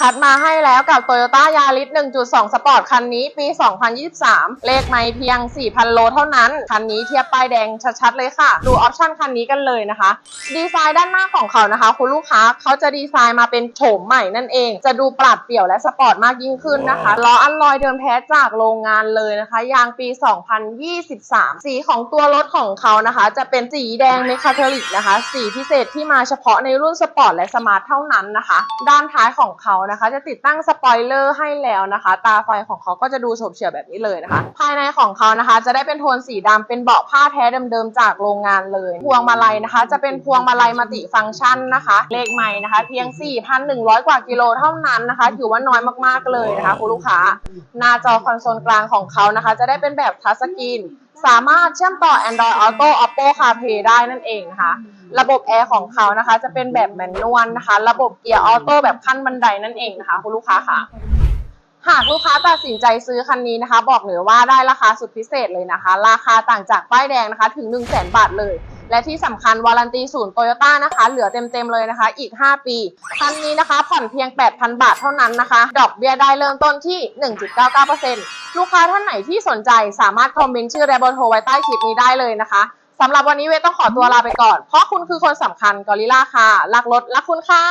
คัดมาให้แล้วกับ Toyota Yaris 1.2 Sport คันนี้ปี 2023 เลขไม่เพียง 4,000 โลเท่านั้น คันนี้เทียบป้ายแดงชัดๆเลยค่ะ ดูออปชั่นคันนี้กันเลยนะคะ ดีไซน์ด้านหน้าของเขานะคะ คุณลูกค้าเขาจะดีไซน์มาเป็นโฉมใหม่นั่นเอง จะดูปราดเปรี่ยวและสปอร์ตมากยิ่งขึ้นนะคะ ล้ออัลลอยเดิมแท้จากโรงงานเลยนะคะ ยางปี 2023 สีของตัวรถของเขานะคะ จะเป็นสีแดงเมคาเทอริกนะคะ สีพิเศษที่มาเฉพาะในรุ่นสปอร์ตและสมาร์ทเท่านั้นนะคะ ด้านท้ายของเขานะคะ จะติดตั้งสปอยเลอร์ให้แล้วนะคะ ตาไฟของเขาก็จะดูโฉบเฉี่ยวแบบนี้เลยนะคะ ภายในของเขานะคะ จะได้เป็นโทนสีดำเป็นเบาะผ้าแท้เดิมๆจากโรงงานเลย พวงมาลัยนะคะ จะเป็นพวงมาลัยมัลติฟังก์ชันนะคะ เลขใหม่นะคะ เพียง 4,100 กว่ากิโลเท่านั้นนะคะ ถือว่าน้อยมากๆเลยนะคะคุณลูกค้า หน้าจอคอนโซลกลางของเขานะคะ จะได้เป็นแบบทัชสกรีนสามารถเชื่อมต่อ Android Auto Oppo CarPlay ได้นั่นเองนะคะ ระบบแอร์ของเขานะคะ จะเป็นแบบแมนนวลนะคะ ระบบเกียร์ออโต้แบบขั้นบันไดนั่นเองนะคะคุณลูกค้าค่ะ หากลูกค้าตัดสินใจซื้อคันนี้นะคะ บอกเลยว่าได้ราคาสุดพิเศษเลยนะคะ ราคาต่างจากป้ายแดงนะคะถึง 1 0 0 0 0แบาทเลย และที่สำคัญวารันตีศูนย์โตโยต้านะคะ เหลือเต็มๆเลยนะคะ อีก 5 ปีคันนี้นะคะผ่อนเพียง 8,000 บาทเท่านั้นนะคะ ดอกเบี้ยได้เริ่มต้นที่ 1.99%ลูกค้าท่านไหนที่สนใจสามารถคอมเมนต์ชื่อและเบอร์โทรไว้ใต้คลิปนี้ได้เลยนะคะ สำหรับวันนี้เวต้องขอตัวลาไปก่อน เพราะคุณคือคนสำคัญกอริล่าค่ะรักรถรักคุณค่ะ